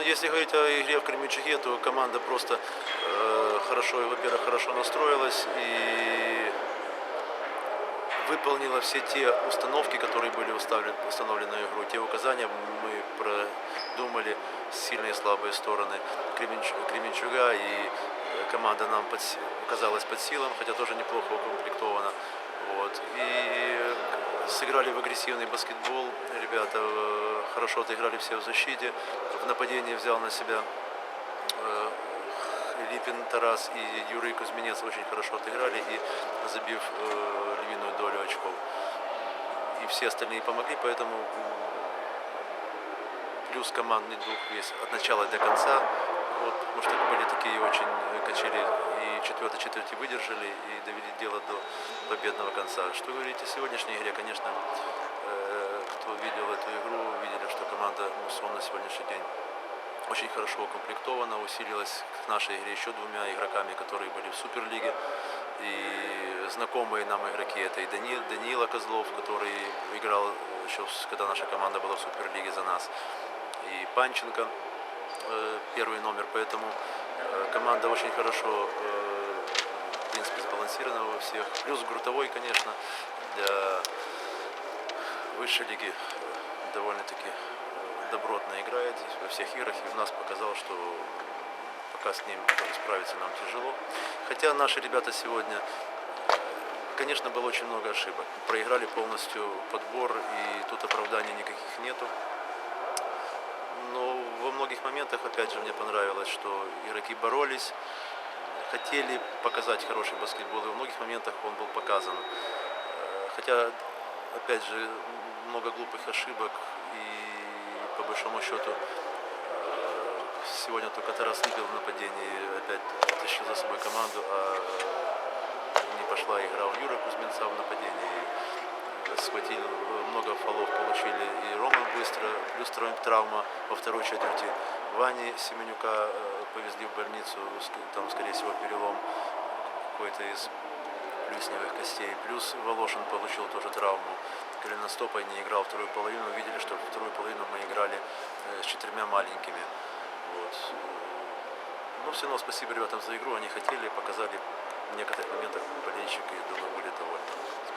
Ну, если говорить о игре в Кременчуге, то команда просто э, хорошо, во-первых, хорошо настроилась и выполнила все те установки, которые были уставлен- установлены на игру. Те указания мы продумали, сильные и слабые стороны Кременч- Кременчуга, и э, команда нам под оказалась под силам, хотя тоже неплохо укомплектована. Вот. И сыграли в агрессивный баскетбол. Ребята э, хорошо отыграли все в защите. В нападении взял на себя э, Липин Тарас и Юрий Кузьминец очень хорошо отыграли и забив э, львиную долю очков. И все остальные помогли, поэтому плюс командный дух весь от начала до конца. Вот, потому что были такие очень качели четвертой четверти выдержали и довели дело до победного конца. Что говорить о сегодняшней игре, конечно, э, кто видел эту игру, видели, что команда Мусон на сегодняшний день очень хорошо укомплектована, усилилась к нашей игре еще двумя игроками, которые были в Суперлиге. И знакомые нам игроки это и Данил, Данила Козлов, который играл еще, когда наша команда была в Суперлиге за нас, и Панченко, э, первый номер. Поэтому э, команда очень хорошо, принципе, сбалансирована во всех. Плюс Грутовой, конечно, для высшей лиги довольно-таки э, добротно играет во всех играх и у нас показал, что пока с ним справиться нам тяжело. Хотя наши ребята сегодня, э, конечно, было очень много ошибок. Проиграли полностью подбор и тут оправданий никаких нету. Но во многих моментах, опять же, мне понравилось, что игроки боролись, хотели показать хороший баскетбол, и во многих моментах он был показан. Э, Хотя, опять же, много глупых ошибок, и по большому счету э, сегодня только Тарас Липин в нападении опять тащил за собой команду, а не пошла игра у Юры Кузьминца в нападении. Схватили, много фолов получили и Рома быстро, плюс травм- травма во второй четверти. Вани Семенюка э, повезли в больницу, там, скорее всего, перелом какой-то из плюсневых костей. Плюс Волошин получил тоже травму коленостопа не играл вторую половину. Увидели, что вторую половину мы играли э, с четырьмя маленькими. Вот. Но все равно спасибо ребятам за игру. Они хотели, показали в некоторых моментах болельщики, думаю, были довольны.